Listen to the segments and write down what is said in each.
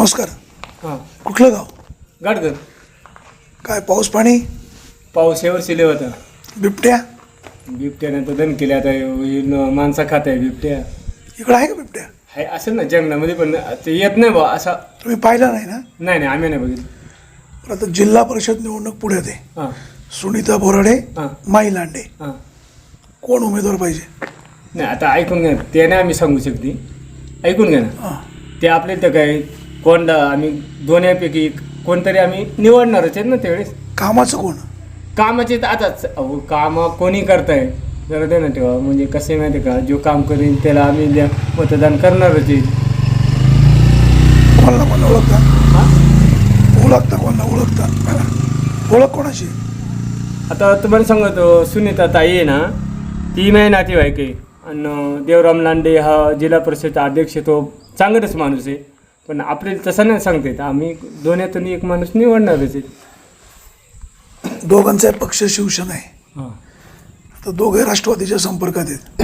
नमस्कार. हां. कुठलं गाव? गाडकर काय पाऊस पाणी? पाऊस यावर शिले होता. बिबट्या? बिबट्याने तर दन केले आता हे न- माणसा खात आहे बिबट्या. इकडं आहे का बिबट्या? आहे असं ना जंगलामध्ये पण ते येत नाही बा असा तुम्ही पाहिला नाही ना? नाही नाही आम्ही नाही बघितलं. पण आता जिल्हा परिषद निवडणूक पुढ्यात आहे हां. सुनीता बोराडे हां. माई लांडे. हां. कोण उमेदवार पाहिजे? नाही आता ऐकून घ्या ते नाही आम्ही सांगू शकते. ऐकून घ्या ना. हां. ते आपले तर काय कोणता आम्ही दोन्हीपैकी कोणतरी आम्ही निवडणारच आहेत ना त्यावेळेस. कामाचं कोण? कामाचे तर आताच अहो काम कोणी करताय? जरा दे ना ठेवा म्हणजे कसे माहिती का? जो काम करेन त्याला आम्ही द्या मतदान करणारच आहे. कोणाला कोणाला ओळखता? हां? ओळखता कोणाला ओळखता? ओळख कोणाची? आता तुम्हाला सांगतो सुनीता ताई आहे ना ती माझी नातेवाईक आहे. आणि देवराम लांडे हा जिल्हा परिषद अध्यक्ष तो चांगलाच माणूस आहे. पण आपल्याला तसं नाही सांगता येत. आम्ही दोन्हीतून एक माणूस निवडणारच आहे. दोघांचा पक्ष शिवसेना आहे. हां. आता दोघे राष्ट्रवादीच्या संपर्कात आहेत.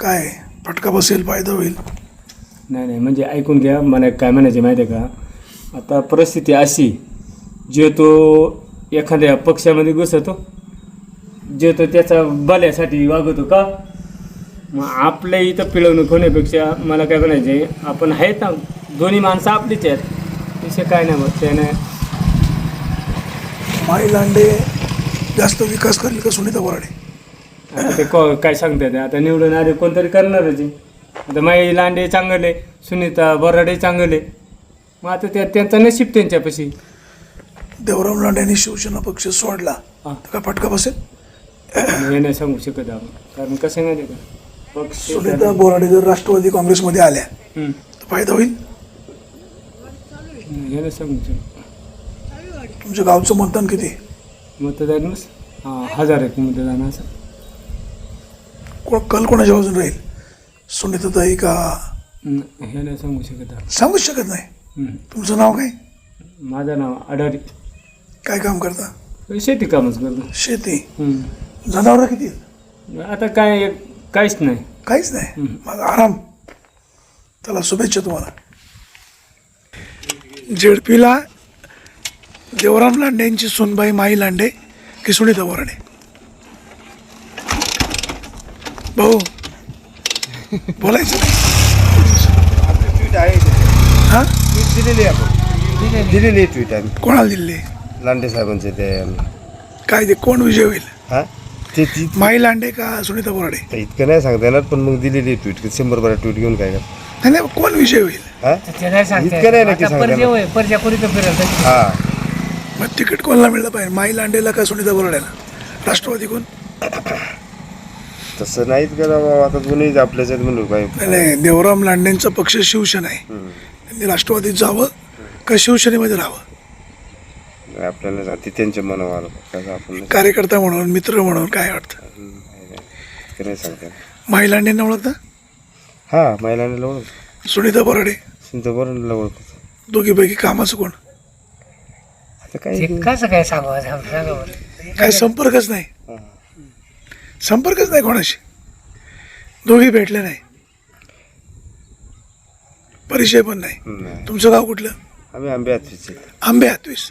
काय फटका बसेल फायदा होईल? नाही नाही म्हणजे ऐकून घ्या मला काय म्हणायचे माहिती आहे का? आता परिस्थिती अशी जे तो एखाद्या पक्षामध्ये घुसतो जे तो त्याचा भल्यासाठी वागवतो का? मग आपल्या इथं पिळवणूक होण्यापेक्षा मला काय म्हणायचे आपण आहेत ना दोन्ही माणसं आपलीच आहेत. विषय काय नाही मग त्याने माई लांडे जास्त विकास करेल का सुनीता बोराडे आता ते को काय सांगतात आता निवडून आले कोणतरी करणारच आहे. आता माई लांडे चांगले सुनीता बोराडे चांगले. मग आता त्या त्यांचा नशीब त्यांच्यापाशी. देवराम लांडे यांनी शिवसेना पक्ष सोडला हां. तर काय फटका बसेल? हे नाही सांगू शकत आपण कारण कसं आहे माहिती आहे का? सुनीता बोराडे जर राष्ट्रवादी काँग्रेसमध्ये आल्या. तर फायदा होईल? सांगू तुमच्या गावचं मतदान किती? मतदान हां हजार एक मतदान असं. कोण कल कोणाच्या बाजून राहील? सुनीताताई का? न- हे नाही सांगू शकत आपण सांगूच शकत नाही? हम्म. तुमचं नाव काय? माझं नाव अडारी काय काम करता? शेती कामच करतो. शेती. हम्म. जनावरं किती आहेत? आता काय काहीच नाही. काहीच नाही. मग आराम. चला शुभेच्छा तुम्हाला. जेडपीला देवराम लांडे यांची सोनबाई माई लांडे की सुनीता बोराडे भाऊ बोलायचं नाही. ट्विट आहे हा? दिलेली आहे आपण दिलेली ट्विट आहे. कोणाला दिले लांडे साहेबांचे ते. काय ते कोण विजय होईल? हा? ते ती माई लांडे का सुनीता बोराडे? इतकं नाही सांगता येणार पण मग दिलेली ट्विट शंभर बारा ट्विट घेऊन काय कर नाही नाही कोण विजय होईल? हा? ते नाही सांगता इतकं नाही येत. नक्की आता सांगता परजा येणार. होय परजा कोणी तर. फिरत हा. मग तिकीट कोणाला मिळलं पाहिजे? माई लांडेला का सुनीता बोराडेला? राष्ट्रवादी कोण? तसं नाहीत करा बाबा? आता दोन्ही आपल्याच आहेत म्हणून काय? नाही नाही देवराम लांडेंचा पक्ष शिवसेना आहे. त्यांनी राष्ट्रवादीत जावं का शिवसेनेमध्ये राहावं? आपल्याला सांगते त्यांच्या मनावर कसं आपण कार्यकर्ता म्हणून मित्र म्हणून काय वाटतं? लांडेंना ओळखता? हा महिलांना ओळख सुनीता बोराडे? सुनता बरं ओळखत. दोघीपैकी कामाचं कोण? आता काय ते कसं काय सांगावं सांग- सांगा बरं. काय संपर्कच नाही? हा. संपर्कच नाही कोणाशी? दोघी भेटले नाही. परिचय पण नाही. नाही. तुमचं गाव कुठलं? आम्ही आंबे हातवीचे आंबे हातवीस